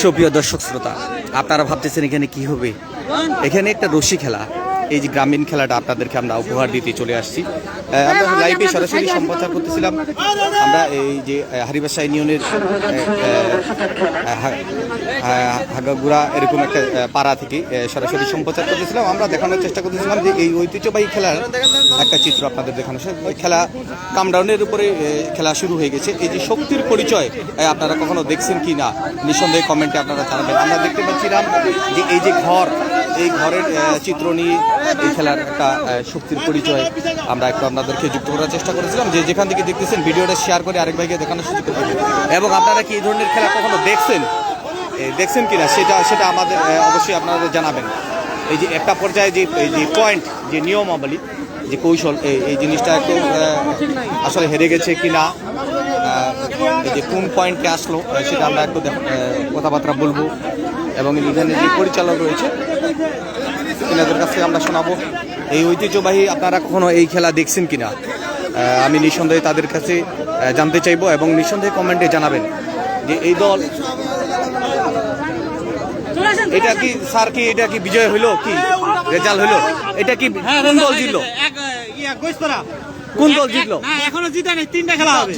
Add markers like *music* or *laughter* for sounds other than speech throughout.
সুপ্রিয় দর্শক শ্রোতা আপনারা ভাবতেছেন এখানে কি হবে? এখানে একটা রশি খেলা। এই যে গ্রামীণ খেলাটা আপনাদেরকে আমরা উপহার দিতে চলে আসছি। আমরা লাইভে সরাসরি সম্প্রচার করতেছিলাম। আমরা এই যে হারিবাসা ইউনিয়নের হাগাগুড়া এরকম একটা পাড়া থেকে সরাসরি সম্প্রচার করতেছিলাম। আমরা দেখানোর চেষ্টা করতেছিলাম যে এই ঐতিহ্যবাহী খেলার একটা চিত্র আপনাদের দেখানো ওই খেলা কামডাউনের উপরে খেলা শুরু হয়ে গেছে। এই যে শক্তির পরিচয় আপনারা কখনো দেখছেন কি না? নিঃসন্দেহে কমেন্টে আপনারা জানাবেন। আমরা দেখতে পাচ্ছিলাম যে এই যে ঘর এই ঘরের চিত্র নিয়ে এই খেলার একটা শক্তির পরিচয় আমরা একটু আপনাদেরকে যুক্ত করার চেষ্টা করেছিলাম। যে যেখান থেকে দেখতেছেন ভিডিওটা শেয়ার করে আরেক ভাইকে দেখানোর সুযোগ করে এবং আপনারা কি এই ধরনের খেলা কখনো দেখছেন? দেখছেন কিনা? সেটা সেটা আমাদের অবশ্যই আপনাদের জানাবেন। এই যে একটা পর্যায়ে যে এই যে পয়েন্ট যে নিয়মাবলী যে কৌশল এই জিনিসটা একটু আসলে হেরে গেছে আহ, এই যে কোন পয়েন্টে আসলো সেটা আমরা একটু কথাবার্তা বলব। এবং এখানে যে পরিচালক রয়েছে তিনাদের কাছে আমরা শোনাবো এই ঐতিহ্যবাহী আপনারা কখনো এই খেলা দেখছেন কিনা? আমি নিঃসন্দেহে তাদের কাছে জানতে চাইব এবং নিঃসন্দেহে কমেন্টে জানাবেন যে এই দল এটা কি স্যার কি এটা কি বিজয় হইল কি? রেজাল্ট হইল? এটা কি কোন দল জিতলো? কোন দল জিতলো? না এখনও জিতে নেই তিনটা খেলা হবে।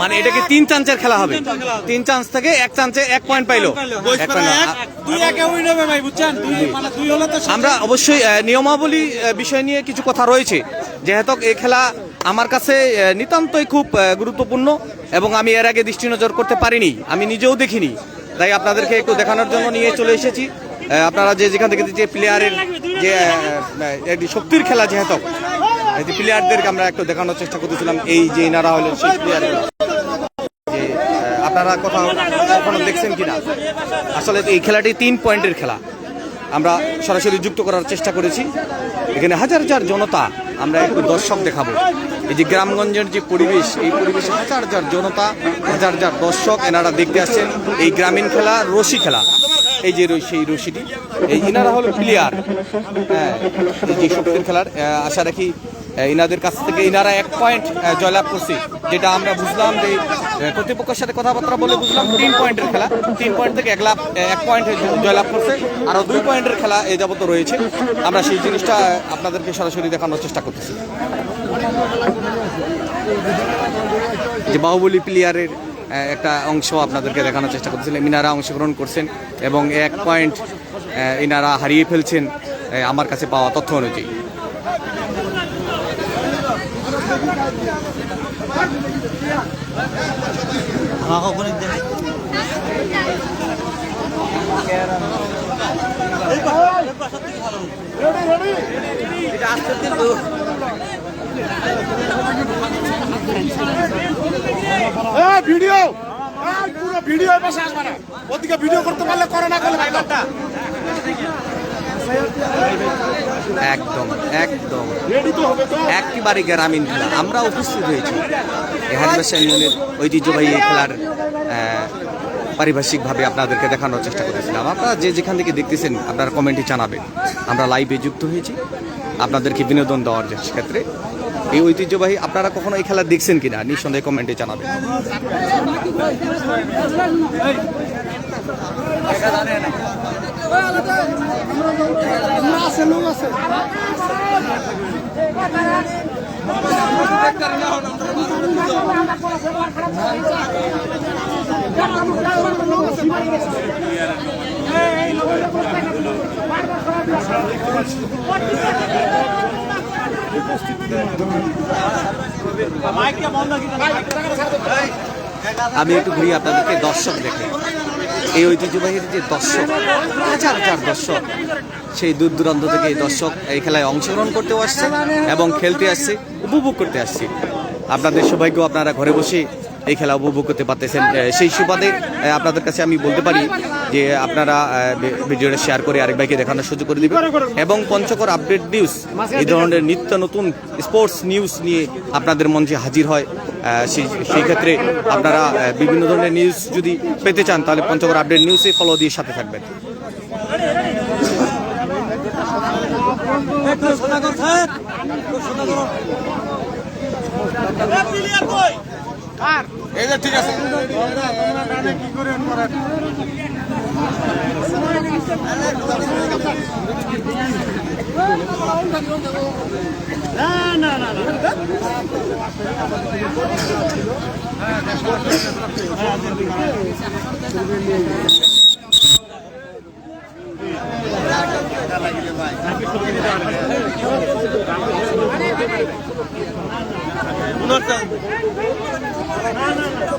মানে এটা কি তিন চান্সের খেলা হবে? তিন চান্স থেকে এক চান্সে এক পয়েন্ট পাইলো। মানে দুই হলে তো আমরা অবশ্যই নিয়মাবলী বিষয় নিয়ে কিছু কথা রয়েছে। যেহেতু এই খেলা আমার কাছে নিতান্তই খুব গুরুত্বপূর্ণ এবং আমি এর আগে দৃষ্টি নজর করতে পারিনি। আমি নিজেও দেখিনি। তাই আপনাদেরকে একটু দেখানোর জন্য নিয়ে চলে এসেছি। আপনারা যে যেখান থেকে যে প্লেয়ারের যে শক্তির খেলা যেহেতু এই প্লেয়ারদেরকে আমরা একটু দেখানোর চেষ্টা করতেছিলাম, এই যে এনারা হলেন সেই প্লেয়ারগুলো যে আপনারা কোথাও কখনো দেখছেন কিনা? আসলে এই খেলাটি তিন পয়েন্টের খেলা। আমরা সরাসরি যুক্ত করার চেষ্টা করেছি। এখানে হাজার হাজার জনতা আমরা একটু দর্শক দেখাবো। এই যে গ্রামগঞ্জের যে পরিবেশ, এই পরিবেশে হাজার হাজার জনতা, হাজার হাজার দর্শক এনারা দেখতে আসছেন। এই গ্রামীণ খেলা রশি খেলা। এই যে সেই রশিটি, এই ইনারা হলো প্লেয়ার। হ্যাঁ যে শক্তির খেলার আশা রাখি ইনাদের কাছ থেকে ইনারা এক পয়েন্ট জয়লাভ করছে। যেটা আমরা বুঝলাম যে কর্তৃপক্ষের সাথে কথাবার্তা বলে বুঝলাম তিন পয়েন্টের খেলা। তিন পয়েন্ট থেকে এক লাভ এক পয়েন্ট জয়লাভ করছে। আরও দুই পয়েন্টের খেলা এ যাবত রয়েছে। আমরা সেই জিনিসটা আপনাদেরকে সরাসরি দেখানোর চেষ্টা করতেছি। যে বাহুবলী প্লেয়ারের একটা অংশ আপনাদেরকে দেখানোর চেষ্টা করতেছিলাম ইনারা অংশগ্রহণ করছেন এবং এক পয়েন্ট ইনারা হারিয়ে ফেলছেন আমার কাছে পাওয়া তথ্য অনুযায়ী। ভিডিও। পুরো ভিডিও পাশে আসবে না। ওদিকে ভিডিও করতে পারলে করো না করলে একদম একদম। একেবারে গ্রামীণ খেলা। আমরা উপস্থিত হয়েছি। হারিবাসা ইউনিয়নের ঐতিহ্যবাহী এই খেলার পারিভাষিকভাবে আপনাদেরকে দেখানোর চেষ্টা করেছিলাম। আপনারা যে যেখান থেকে দেখতেছেন আপনারা কমেন্টে জানাবেন। আমরা লাইভে যুক্ত হয়েছি। আপনাদেরকে বিনোদন দেওয়ার ক্ষেত্রে এই ঐতিহ্যবাহী আপনারা কখনো এই খেলা দেখছেন কিনা নিঃসন্দেহে কমেন্টে জানাবেন আমি একটু ঘুরি আপনাদেরকে দর্শক দেখে। এই ঐতিহ্যবাহীর যে দর্শক, হাজার হাজার দর্শক, সেই দূর দূরান্ত থেকে এই দর্শক এই খেলায় অংশগ্রহণ করতেও আসছে এবং খেলতে আসছে, উপভোগ করতে আসছে। আপনাদের সৌভাগ্য আপনারা ঘরে বসে এই খেলা উপভোগ করতে পারতেছেন। সেই সুবাদে আপনাদের কাছে আমি বলতে পারি যে আপনারা ভিডিওটা শেয়ার করে আরেক ভাইকে দেখানোর সুযোগ করে দিবেন। এবং পঞ্চকর আপডেট নিউজ এই ধরনের নিত্য নতুন স্পোর্টস নিউজ নিয়ে আপনাদের মঞ্চে হাজির হয় সেই ক্ষেত্রে আপনারা বিভিন্ন ধরনের নিউজ যদি পেতে চান, তাহলে পঞ্চগড় আপডেট নিউজে ফলো দিয়ে সাথে থাকবেন। এই যে ঠিক আছে।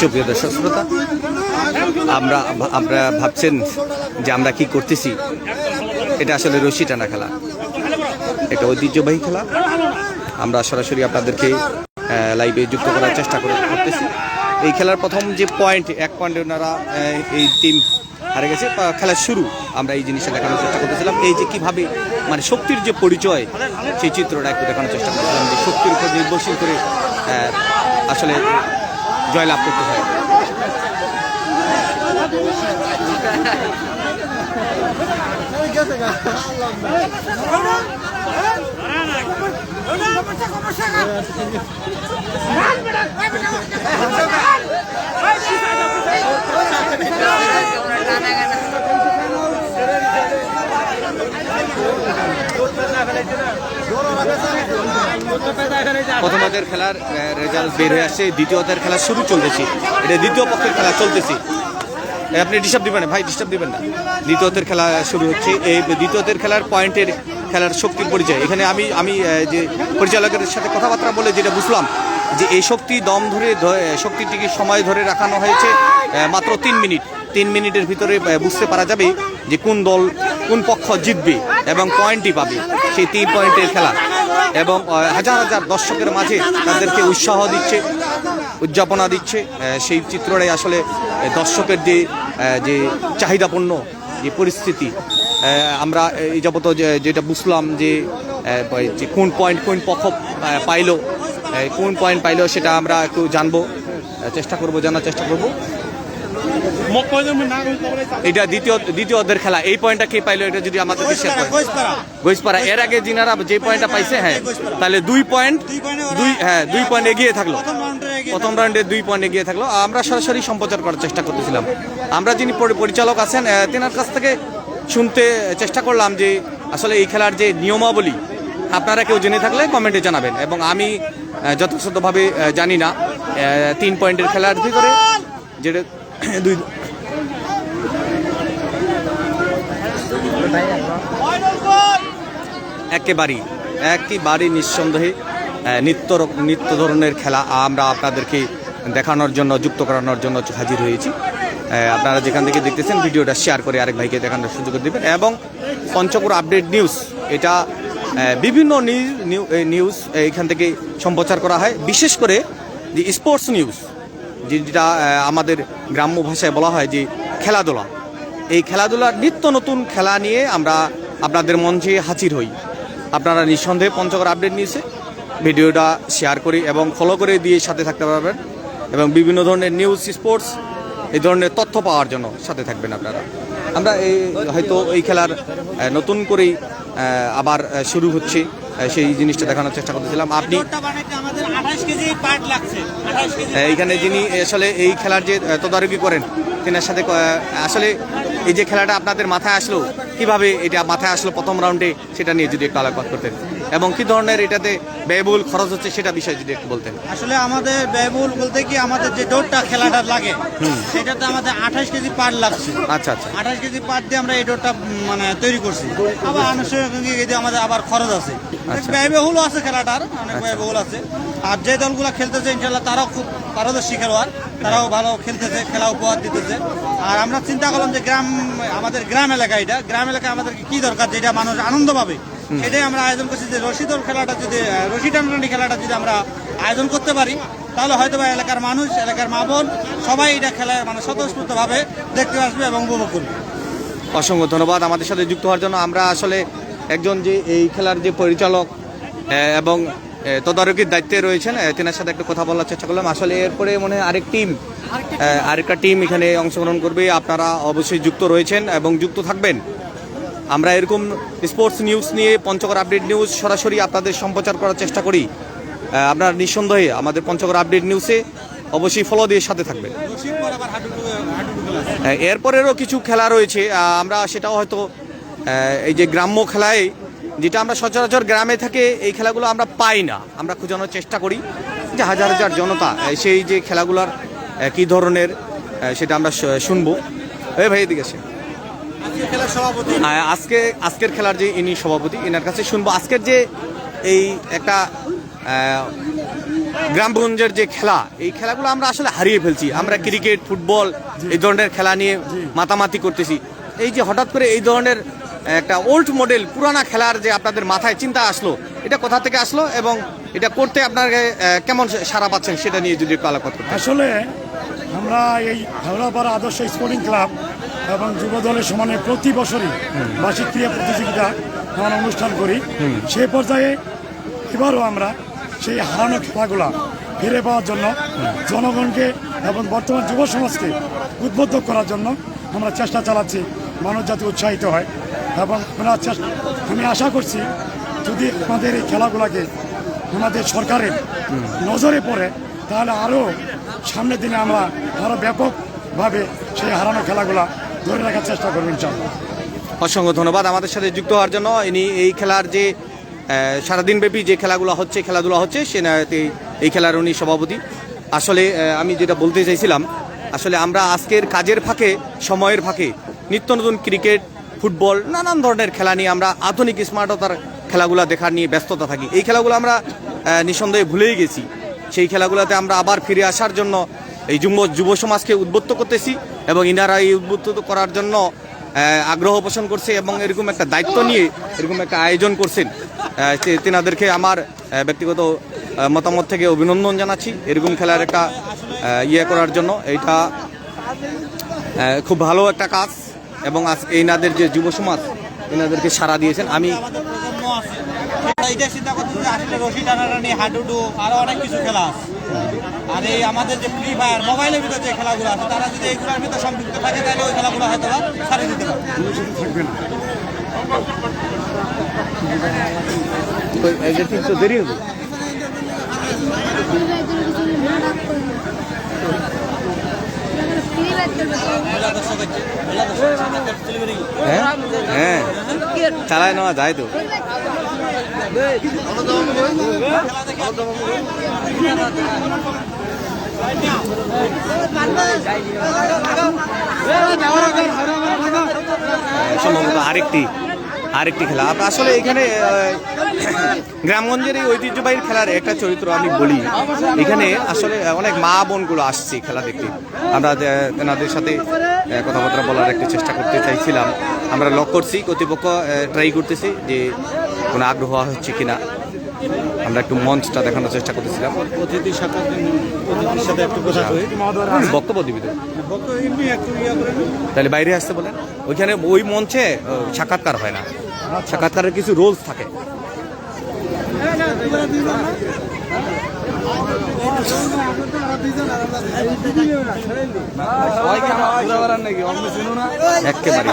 সুপ্রিয় দর্শক শ্রোতা, আমরা আমরা ভাবছেন যে আমরা কি করতেছি। এটা আসলে রশি টানা খেলা। এটা ঐতিহ্যবাহী খেলা। আমরা সরাসরি আপনাদেরকে লাইভে যুক্ত করার চেষ্টা করে করতেছি। এই খেলার প্রথম যে পয়েন্ট এক পয়েন্টে ওনারা এই টিম হারে গেছে। বা খেলার শুরু আমরা এই জিনিসটা দেখানোর চেষ্টা করতেছিলাম। এই যে কীভাবে মানে শক্তির যে পরিচয়, সেই চিত্রটা একটু দেখানোর চেষ্টা করছিলাম যে শক্তির উপর নির্ভরশীল করে আসলে জয়লাভ করতে হয়। প্রথমাদের খেলার রেজাল্ট বের হয়ে আসছে। দ্বিতীয়দের খেলা শুরু চলতেছে। এটা দ্বিতীয় পক্ষের খেলা চলতেছে। আপনি ডিস্টার্ব দিবেন না, ভাই ডিস্টার্ব দিবেন না। দ্বিতীয়তের খেলা শুরু হচ্ছে। এই দ্বিতীয়তের খেলার পয়েন্টের খেলার শক্তির পরিচয়। এখানে আমি আমি যে পরিচালকের সাথে কথাবার্তা বলে যেটা বুঝলাম, যে এই শক্তি দম ধরে শক্তিটিকে সময় ধরে রাখানো হয়েছে মাত্র তিন মিনিট। তিন মিনিটের ভিতরে বুঝতে পারা যাবে যে কোন দল, কোন পক্ষ জিতবে এবং পয়েন্টই পাবে। সেই তিন পয়েন্টের খেলা। এবং হাজার হাজার দর্শকের মাঝে তাদেরকে উৎসাহ দিচ্ছে, উদযাপনা দিচ্ছে। সেই চিত্রটাই আসলে দর্শকের যে যে চাহিদাপূর্ণ যে পরিস্থিতি আমরা এই যাবত যেটা বুঝলাম যে কোন পয়েন্ট কোন পক্ষ পাইলো কোন পয়েন্ট পাইলো সেটা আমরা একটু জানব চেষ্টা করব, জানার চেষ্টা করব। এটা দ্বিতীয় দ্বিতীয় অর্ধের খেলা এই পয়েন্টটা কে পাইলো এটা যদি আমাদের গোইসপাড়া এর আগে যিনারা যে পয়েন্টটা পাইছে হ্যাঁ তাহলে দুই পয়েন্ট দুই হ্যাঁ দুই পয়েন্ট এগিয়ে থাকল। প্রথম রাউন্ডে দুই পয়েন্ট এগিয়ে থাকল। আমরা সরাসরি সম্প্রচার করার চেষ্টা করতেছিলাম। আমরা যিনি পরিচালক আছেন তেনার কাছ থেকে শুনতে চেষ্টা করলাম যে আসলে এই খেলার যে নিয়মাবলী আপনারা কেউ জেনে থাকলে কমেন্টে জানাবেন। এবং আমি যথাযথভাবে জানি না তিন পয়েন্টের খেলার ভিতরে যেটা *coughs* দুই একেবারেই একেবারেই নিঃসন্দেহে নিত্য নিত্য ধরনের খেলা আমরা আপনাদেরকে দেখানোর জন্য, যুক্ত করানোর জন্য হাজির হয়েছি। আপনারা যেখান থেকে দেখতেছেন, ভিডিওটা শেয়ার করে আরেক ভাইকে দেখানোর সুযোগ দেবেন। এবং পঞ্চপুর আপডেট নিউজ এটা বিভিন্ন নিউ- নিউ- নিউজ এখান থেকে সম্প্রচার করা হয়। বিশেষ করে যে স্পোর্টস নিউজ যেটা আমাদের গ্রাম্য ভাষায় বলা হয় যে খেলাধুলা। এই খেলাধুলার নিত্য নতুন খেলা নিয়ে আমরা আপনাদের মঞ্চে হাজির হই। আপনারা নিঃসন্দেহে পঞ্চগড় আপডেট নিয়েছে। ভিডিওটা শেয়ার করি এবং ফলো করে দিয়ে সাথে থাকতে পারবেন এবং বিভিন্ন ধরনের নিউজ স্পোর্টস এই ধরনের তথ্য পাওয়ার জন্য সাথে থাকবেন আপনারা। আমরা এই হয়তো এই খেলার নতুন করেই আবার শুরু হচ্ছে। সেই জিনিসটা দেখানোর চেষ্টা করতেছিলাম। আপনি দৌড়টা বানাইতে আমাদের 28 কেজি পাট লাগছে। 28 কেজি আহ, এইখানে যিনি আসলে এই খেলার যে তদারকি করেন তেনার সাথে আসলে এই যে খেলাটা আপনাদের মাথায় আসলো কীভাবে এটা মাথায় আসলো প্রথম রাউন্ডে সেটা নিয়ে যদি একটু আলোকপাত করতেন। এবং কি ধরনের এটাতে ব্যয়বহুল খরচ হচ্ছে সেটা বিষয়ে যদি একটু বলতেন। আসলে আমাদের ব্যয়বহুল বলতে কি আমাদের যে ডোরটা খেলাটা লাগে সেটাতে আমাদের আঠাশ কেজি পাট লাগছে। আচ্ছা আচ্ছা। আঠাশ কেজি পাট দিয়ে আমরা এই ডোরটা মানে তৈরি করছি। আবার আনুষঙ্গিক আমাদের আবার খরচ আছে। আচ্ছা। ব্যয়বহুল আছে খেলাটার অনেক ব্যয়বহুল আছে। আর যে দলগুলো খেলতেছে ইনশাল্লাহ তারাও খুব পারদর্শী খেলোয়াড়। তারাও ভালো খেলতেছে খেলা উপহার দিতেছে। আর আমরা চিন্তা করলাম যে গ্রাম আমাদের গ্রাম এলাকা এটা। গ্রাম এলাকায় আমাদের কি দরকার? যেটা মানুষ আনন্দ পাবে। সেটাই আমরা আয়োজন করছি যে রশি দৌড় খেলাটা যদি রশি টানাটানি খেলাটা যদি আমরা আয়োজন করতে পারি তাহলে হয়তো বা এলাকার মানুষ এলাকার মা বোন সবাই এটা খেলা মানে স্বতঃস্ফূর্তভাবে দেখতে আসবে এবং উপভোগ করবে। অসংখ্য ধন্যবাদ আমাদের সাথে যুক্ত হওয়ার জন্য। আমরা আসলে একজন যে এই খেলার যে পরিচালক এবং তদারকির দায়িত্বে রয়েছেন তেনার সাথে একটু কথা বলার চেষ্টা করলাম। আসলে এরপরে মনে হয় আরেক টিম আরেকটা টিম এখানে অংশগ্রহণ করবে। আপনারা অবশ্যই যুক্ত রয়েছেন এবং যুক্ত থাকবেন। আমরা এরকম স্পোর্টস নিউজ নিয়ে পঞ্চগড় আপডেট নিউজ সরাসরি আপনাদের সম্প্রচার করার চেষ্টা করি আপনারা নিঃসন্দেহে আমাদের পঞ্চগড় আপডেট নিউজে অবশ্যই ফলো দিয়ে সাথে। হ্যাঁ, এরপরেরও কিছু খেলা রয়েছে আমরা সেটাও হয়তো এই যে গ্রাম্য খেলায় যেটা আমরা সচরাচর গ্রামে থেকে এই খেলাগুলো আমরা পাই না আমরা খোঁজানোর চেষ্টা করি যে হাজার হাজার জনতা সেই যে খেলাগুলোর কী ধরনের সেটা আমরা শুনব এই ভাই এদিকে। আজকে খেলার সভাপতি? আজকে আজকের খেলার যে ইনি সভাপতি এনার কাছে শুনব। আজকের যে এই একটা গ্রামগঞ্জের যে খেলা এই খেলাগুলো আমরা আসলে হারিয়ে ফেলছি। আমরা ক্রিকেট ফুটবল এই ধরনের খেলা নিয়ে মাতামাতি করতেছি। এই যে হঠাৎ করে এই ধরনের একটা ওল্ড মডেল পুরানা খেলার যে আপনাদের মাথায় চিন্তা আসলো এটা কোথা থেকে আসলো এবং এটা করতে আপনাকে কেমন সারা পাচ্ছেন সেটা নিয়ে যদি একটু আলোকপাত করতেন আসলে আমরা এই হাওড়াপাড়া আদর্শ স্পোর্টিং ক্লাব এবং যুব দলের সমানে প্রতি বছরই বার্ষিক ক্রীড়া প্রতিযোগিতা আমরা অনুষ্ঠান করি। সেই পর্যায়ে এবারও আমরা সেই হারানো খেলাগুলা ফিরে পাওয়ার জন্য জনগণকে এবং বর্তমান যুব সমাজকে উদ্বুদ্ধ করার জন্য আমরা চেষ্টা চালাচ্ছি। মানুষ যাতে উৎসাহিত হয় এবং আমরা চেষ্টা আমি আশা করছি যদি আমাদের এই খেলাগুলাকে আমাদের সরকারের নজরে পড়ে তাহলে আরও সামনের দিনে আমরা আরও ব্যাপকভাবে সেই হারানো খেলাগুলা ধরে রাখার চেষ্টা করবেন ইনশাল্লাহ অসংখ্য ধন্যবাদ আমাদের সাথে যুক্ত হওয়ার জন্য। ইনি এই খেলার যে সারাদিন ব্যাপী যে খেলাগুলো হচ্ছে, খেলাধুলা হচ্ছে, সে এই খেলার উনি সভাপতি। আসলে আমি যেটা বলতে চাইছিলাম, আসলে আমরা আজকের কাজের ফাঁকে, সময়ের ফাঁকে, নিত্য নতুন ক্রিকেট, ফুটবল, নানান ধরনের খেলা নিয়ে আমরা আধুনিক স্মার্টতার খেলাগুলো দেখার নিয়ে ব্যস্ততা থাকি। এই খেলাগুলো আমরা নিঃসন্দেহে ভুলেই গেছি। সেই খেলাগুলোতে আমরা আবার ফিরে আসার জন্য এই যুব যুব সমাজকে উদ্বুদ্ধ করতেছি। এবং ইনারা এই উদ্বুদ্ধ করার জন্য আগ্রহ পোষণ করছে এবং এরকম একটা দায়িত্ব নিয়ে এরকম একটা আয়োজন করছেন। তেনাদেরকে আমার ব্যক্তিগত মতামত থেকে অভিনন্দন জানাচ্ছি এরকম খেলার একটা ইয়ে করার জন্য। আহ, খুব ভালো একটা কাজ এবং আজ এনাদের যে যুব সমাজ এনাদেরকে সাড়া দিয়েছেন। আমি এটা চিন্তা আসলে রশি হাডুডু আরও অনেক কিছু খেলা আছে। আর এই আমাদের যে ফ্রি ফায়ার মোবাইলের ভিতরে যে খেলাগুলো আছে তারা যদি এইগুলোর ভিতরে সম্পৃক্ত থাকে তাহলে ওই খেলাগুলো হয়তো ছাড়িয়ে দিতে পারে থাকবে তো দেরি হবে? হ্যাঁ? হ্যাঁ। চালায় নেওয়া যায় তো। সম্ভবত আরেকটি আরেকটি খেলা। আসলে এখানে গ্রামগঞ্জের এই ঐতিহ্যবাহী খেলার একটা চরিত্র আমি বলি। এখানে আসলে অনেক মা বোনগুলো আসছে খেলা দেখতে। আমরা তেনাদের সাথে কথাবার্তা বলার একটা চেষ্টা করতে চাইছিলাম। আমরা লক করছি, কর্তৃপক্ষ ট্রাই করতেছি যে কোনো আগ্রহ হচ্ছে কিনা আমরা একটু মঞ্চটা দেখানোর চেষ্টা করতেছিলাম। অতিথির সাথে অতিথির সাথে একটু কথা কই বক্তব্য দিবি তো ইয়া। তাহলে বাইরে আসতে বলেন। ওইখানে ওই মঞ্চে সাক্ষাৎকার হয় না। সাক্ষাৎকারের কিছু রোলস থাকে। একেবারে।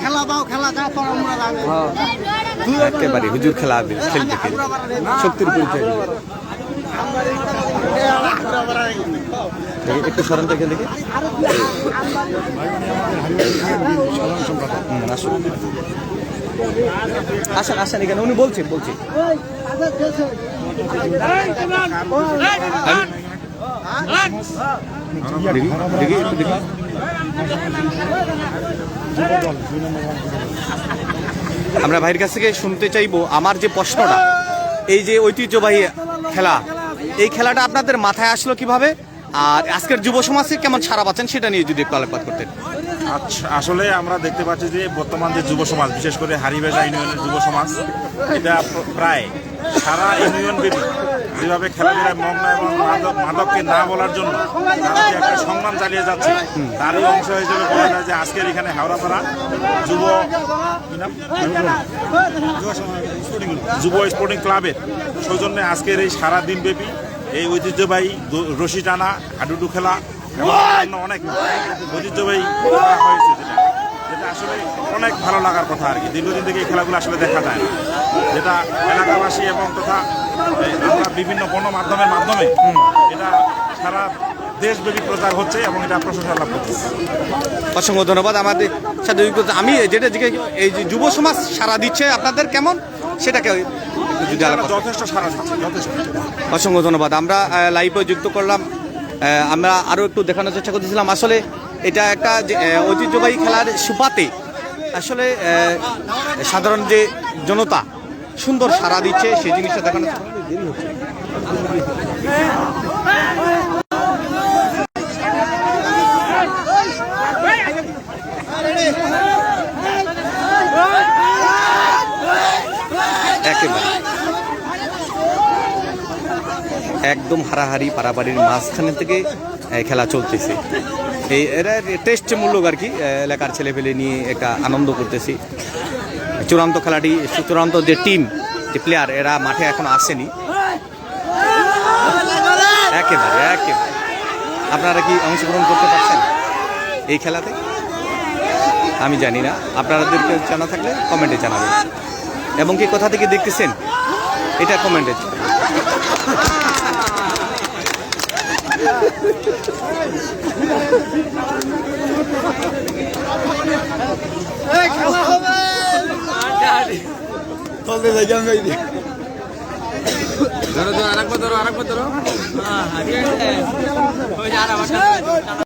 খেলা দাও খেলা দাও আমরা লাগে একেবারে হুজুর খেলা খেলতে খেলতে। শক্তির পরিচয় একটু সরেন দেখে, দেখি। আসুন, আসেন এখানে, উনি বলছেন বলছেন। দেখি দেখি। আমরা ভাইয়ের কাছ থেকে শুনতে চাইব আমার যে প্রশ্নটা এই যে ঐতিহ্যবাহী খেলা এই খেলাটা আপনাদের মাথায় আসলো কীভাবে? আর আজকের যুব সমাজে কেমন ছাড়া পাচ্ছেন সেটা নিয়ে যদি একটু আলোকপাত করতেন। আচ্ছা, আসলে আমরা দেখতে পাচ্ছি যে বর্তমান যে যুব সমাজ বিশেষ করে হারিবেজা ইউনিয়নের যুব সমাজ এটা প্রায় সারা ইউনিয়ন যেভাবে খেলাধুলায় মগ্ন এবং মাদক মাদককে না বলার জন্য তারা একটা সংগ্রাম চালিয়ে যাচ্ছে, তারই অংশ হিসেবে বলা যায় যে আজকের এখানে হাওড়াপাড়া যুব যুব স্পোর্টিং ক্লাবের সৌজন্যে আজকের এই সারা দিন ব্যাপী এই ঐতিহ্যবাহী রশি টানা, হাডুডু খেলা এবং অনেক ঐতিহ্যবাহী করা হয়েছে যেটা। যেটা আসলে অনেক ভালো লাগার কথা আর কি। দীর্ঘদিন থেকে এই খেলাগুলো আসলে দেখা যায় না। যেটা এলাকাবাসী এবং তথা আমরা বিভিন্ন গণমাধ্যমের মাধ্যমে এটা সারা দেশব্যাপী প্রচার হচ্ছে এবং এটা প্রশংসা লাভ করতেছে অসংখ্য ধন্যবাদ। আমাদের সাথে আমি যেটা জিজ্ঞেস এই যে যুব সমাজ সারা দিচ্ছে আপনাদের কেমন? সেটাকে। যথেষ্ট সারা দিচ্ছে যথেষ্ট। অসংখ্য ধন্যবাদ। আমরা লাইভে যুক্ত করলাম। আমরা আরও একটু দেখানোর চেষ্টা করতেছিলাম। আসলে এটা একটা যে, ঐতিহ্যবাহী খেলার সুপাতে আসলে সাধারণ যে জনতা সুন্দর সাড়া দিচ্ছে সেই জিনিসটা দেখানো একেবারে। একদম হারাহারি পারাবাড়ির মাঝখানে থেকে খেলা চলতেছে। এই এরা টেস্ট মূল্যক আর কি এলাকার ছেলেপেলে নিয়ে একটা আনন্দ করতেছি। চূড়ান্ত খেলাটি, চূড়ান্ত যে টিম যে প্লেয়ার এরা মাঠে এখন আসেনি। একেবারে একেবারে। আপনারা কি অংশগ্রহণ করতে পারছেন এই খেলাতে? আমি জানি না। আপনাদেরকে জানা থাকলে কমেন্টে জানাবেন। এবং কি কোথা থেকে দেখতেছেন? এটা কমেন্টে জানাবেন। ধরো ধরো আরেকবার ধরো আরেকবার ধরো হ্যাঁ হ্যাঁ